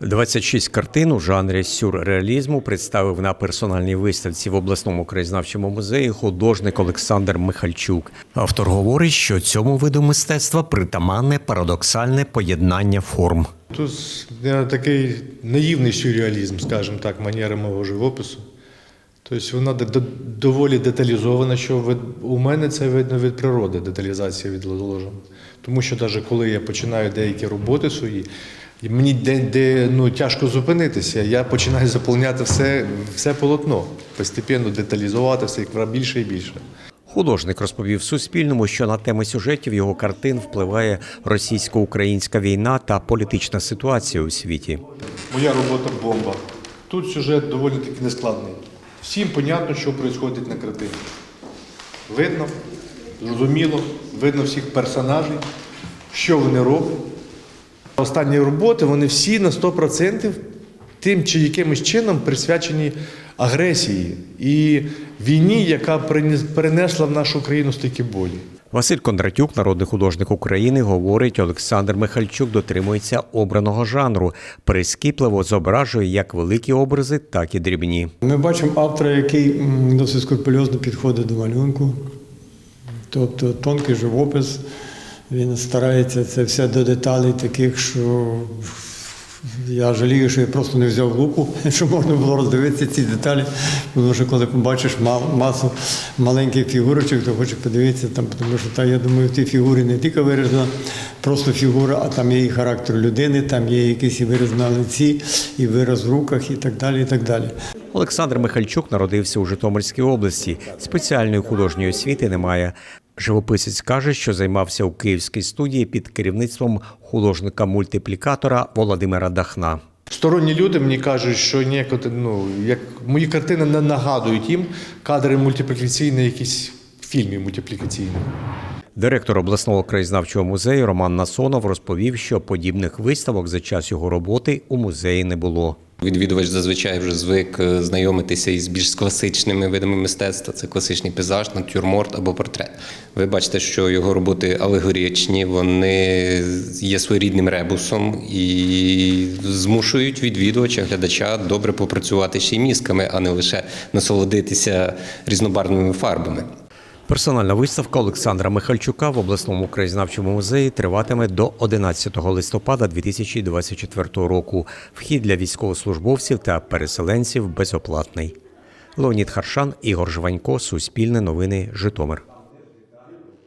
26 картин у жанрі сюрреалізму представив на персональній виставці в обласному краєзнавчому музеї художник Олександр Михальчук. Автор говорить, що цьому виду мистецтва притаманне парадоксальне поєднання форм. Тут е, такий наївний сюрреалізм, скажімо так, манера мого живопису. Тобто вона доволі деталізована, що у мене це видно від природи, деталізація відложена. Тому що навіть коли я починаю деякі роботи свої, і мені де, де ну, тяжко зупинитися, я починаю заповняти все, все полотно, постепенно деталізувати все більше і більше. Художник розповів Суспільному, що на теми сюжетів його картин впливає російсько-українська війна та політична ситуація у світі. Моя робота бомба. Тут сюжет доволі таки нескладний. Всім понятно, що відбувається на картині. Видно, зрозуміло, видно всіх персонажів, що вони роблять. Останні роботи вони всі на 100% тим чи якимось чином присвячені агресії і війні, яка перенесла в нашу країну стільки болі. Василь Кондратюк, народний художник України, говорить, Олександр Михальчук дотримується обраного жанру, прискіпливо зображує як великі образи, так і дрібні. Ми бачимо автора, який досить скрупульозно підходить до малюнку, тобто тонкий живопис. Він старається це все до деталей таких, що я жалію, що я просто не взяв лупу, щоб можна було роздивитися ці деталі. Тому що коли побачиш масу маленьких фігурочок, то хочеш подивитися там, тому що та, я думаю, в тій фігурі не тільки виражена просто фігура, а там є і характер людини, там є якийсь і вираз лиці, і вираз в руках, і так далі. І так далі. Олександр Михальчук народився у Житомирській області. Спеціальної художньої освіти немає. Живописець каже, що займався у київській студії під керівництвом художника-мультиплікатора Володимира Дахна. Сторонні люди мені кажуть, що ніяко, ну, як мої картини не нагадують їм кадри мультиплікаційні, якісь фільмів мультиплікаційні. Директор обласного краєзнавчого музею Роман Насонов розповів, що подібних виставок за час його роботи у музеї не було. Відвідувач зазвичай вже звик е, знайомитися із більш класичними видами мистецтва. Це класичний пейзаж, натюрморт або портрет. Ви бачите, що його роботи алегоричні, вони є своєрідним ребусом і змушують відвідувача, глядача добре попрацювати ще й мізками, а не лише насолодитися різнобарвними фарбами. Персональна виставка Олександра Михальчука в обласному краєзнавчому музеї триватиме до 11 листопада 2024 року. Вхід для військовослужбовців та переселенців безоплатний. Леонід Харшан, Ігор Жванько, Суспільне новини, Житомир.